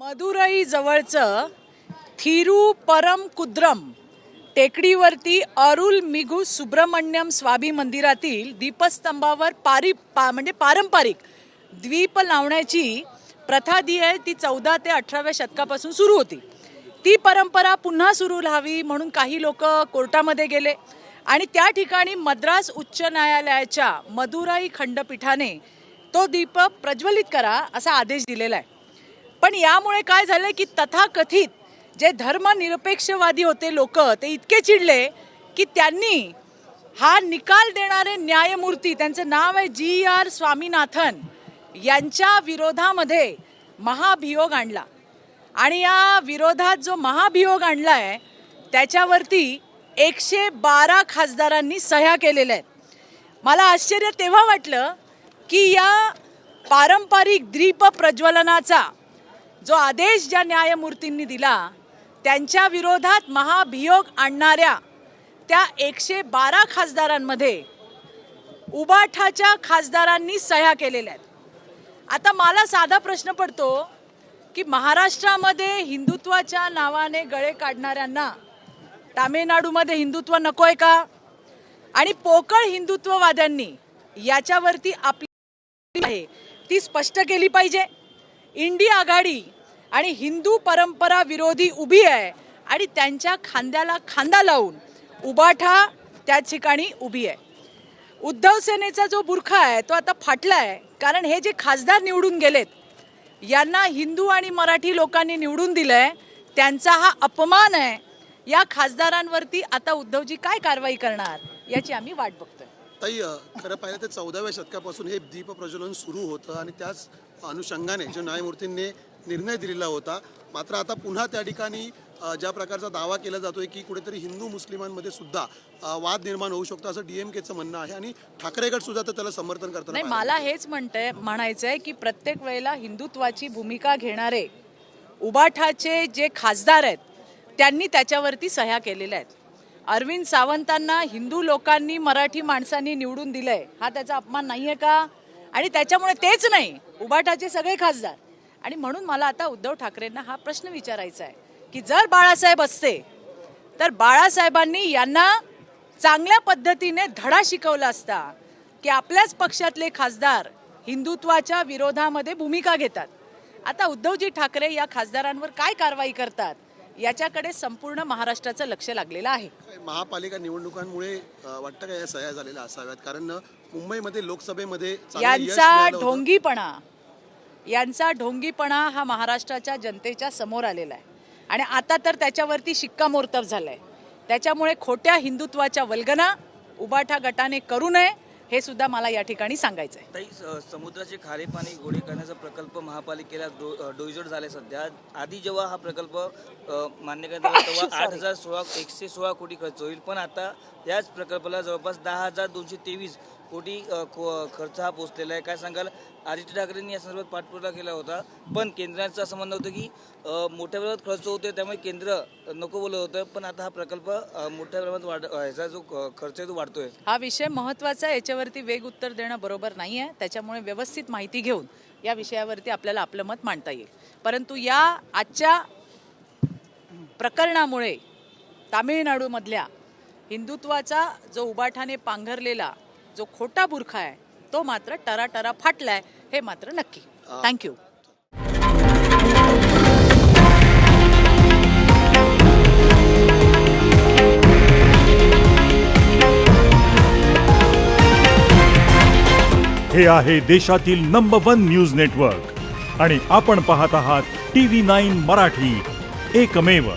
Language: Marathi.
मदुराई जवळचं थिरुपरम कुद्रम टेकडीवरती अरुल मिगू सुब्रमण्यम स्वामी मंदिरातील दीपस्तंभावर पारी पा म्हणजे पारंपरिक द्वीप लावण्याची प्रथा जी आहे ती चौदा ते अठराव्या शतकापासून सुरू होती. ती परंपरा पुन्हा सुरू राहावी म्हणून काही लोक कोर्टामध्ये गेले आणि त्या ठिकाणी मद्रास उच्च न्यायालयाच्या मदुराई खंडपीठाने तो दीप प्रज्वलित करा असा आदेश दिलेला आहे. पण यामुळे काय झालं की तथाकथित जे धर्मनिरपेक्षवादी होते लोक ते इतके चिडले की त्यांनी हा निकाल देणारे न्यायमूर्ती त्यांचं नाव आहे जी आर स्वामीनाथन यांच्या विरोधामध्ये महाभियोग आणला. आणि या विरोधात जो महाभियोग आणला आहे त्याच्यावरती एकशे बारा खासदारांनी सह्या केलेल्या आहेत. मला आश्चर्य तेव्हा वाटलं की या पारंपरिक द्वीप प्रज्वलनाचा जो आदेश ज्या न्यायमूर्तींनी दिला त्यांच्या विरोधात महाभियोग आणणाऱ्या त्या एकशे बारा खासदारांमध्ये उबाठाच्या खासदारांनी सह्या केलेल्या आहेत. आता मला साधा प्रश्न पडतो की महाराष्ट्रामध्ये हिंदुत्वाच्या नावाने गळे काढणाऱ्यांना तामिळनाडूमध्ये हिंदुत्व नको आहे का? आणि पोकळ हिंदुत्ववाद्यांनी याच्यावरती आपली आहे ती स्पष्ट केली पाहिजे. इंडिया आघाडी आणि हिंदू परंपरा विरोधी उभी आहे आणि त्यांच्या खांद्याला खांदा लावून उबाठा त्या ठिकाणी उभी आहे. उद्धव सेनेचा जो बुरखा आहे तो आता फाटला आहे कारण हे जे खासदार निवडून गेलेत यांना हिंदू आणि मराठी लोकांनी निवडून दिलं आहे त्यांचा हा अपमान आहे. या खासदारांवरती आता उद्धवजी काय कारवाई करणार याची आम्ही वाट बघतोय. ताई खरं पाहिलं तर चौदाव्या शतकापासून हे दीप प्रज्वलन सुरू होतं आणि त्याच अनुषंगाने जो न्यायमूर्तींनी निर्णय दिलेला होता. मात्र आता पुन्हा त्या ठिकाणी ज्या प्रकारचा दावा केला जातोय की कुठेतरी हिंदू मुस्लिमांमध्ये सुद्धा वाद निर्माण होऊ शकतो असं डीएमकेचं म्हणणं आहे आणि ठाकरे गट सुद्धा तर त्याला समर्थन पाहायला मला हेच म्हणतंय म्हणायचं आहे की प्रत्येक वेळेला हिंदुत्वाची भूमिका घेणारे उबाठाचे जे खासदार आहेत त्यांनी त्याच्यावरती सह्या केलेल्या आहेत. अरविंद सावंतांना हिंदू लोकांनी मराठी माणसांनी निवडून दिलंय. हा त्याचा अपमान नाही आहे का? आणि त्याच्यामुळे तेच नाही उबाटाचे सगळे खासदार. आणि म्हणून मला आता उद्धव ठाकरेंना हा प्रश्न विचारायचा आहे की जर बाळासाहेब असते तर बाळासाहेबांनी यांना चांगल्या पद्धतीने धडा शिकवला असता की आपल्याच पक्षातले खासदार हिंदुत्वाच्या विरोधामध्ये भूमिका घेतात. आता उद्धवजी ठाकरे या खासदारांवर काय कारवाई करतात? याच्याकडे संपूर्ण महाराष्ट्राचं लक्ष लागलेलं आहे. महापालिका निवडणुकांमुळे वाटतं का या सह्या झालेल्या असाव्यात? कारण मुंबईमध्ये लोकसभेमध्ये यांचा. ढोंगीपणा यांचा ढोंगीपणा हा महाराष्ट्राच्या जनतेच्या समोर आलेला आहे. आणि आता तर त्याच्यावरती शिक्कामोर्तब झालाय. त्याच्यामुळे खोट्या हिंदुत्वाच्या वल्गना उबाठा गटाने करू नये हे सुद्धा मला या ठिकाणी सांगायचं आहे ताई स- समुद्राचे खारे पाणी गोडे करण्याचा प्रकल्प महापालिकेला डो अ, डोईजोड झाले सध्या. आधी जेव्हा हा प्रकल्प अ, मान्य करण्यात आला तेव्हा आठ हजार सोळा एकशे सोळा कोटी खर्च होईल. पण आता याच प्रकल्पाला जवळपास दहा हजार दोनशे तेवीस कोटी अ, को- खर्च हा पोचलेला आहे. काय सांगाल? आदित्य ठाकरेंनी या संदर्भात पाठपुरावा केला होता. पण केंद्राचं असं म्हणणं होतं की मोठ्या प्रमाणात खर्च होतोय त्यामुळे केंद्र नको बोलत होतं. पण आता हा प्रकल्प मोठ्या प्रमाणात वाढ ह्याचा जो खर्च आहे तो वाढतोय. हा विषय महत्त्वाचा आहे. याच्यावरती वेग उत्तर देणं बरोबर नाही आहे त्याच्यामुळे व्यवस्थित माहिती घेऊन या विषयावरती आपल्याला आपलं मत मांडता येईल. परंतु या आजच्या प्रकरणामुळे तामिळनाडूमधल्या हिंदुत्वाचा जो उबाठाने पांघरलेला जो खोटा बुरखा आहे तो मात्र टराटरा फाटलाय हे मात्र नक्की. थँक्यू हे आहे देशातील नंबर वन न्यूज नेटवर्क आणि आपण पाहत आहात टी व्ही नाईन मराठी. एकमेव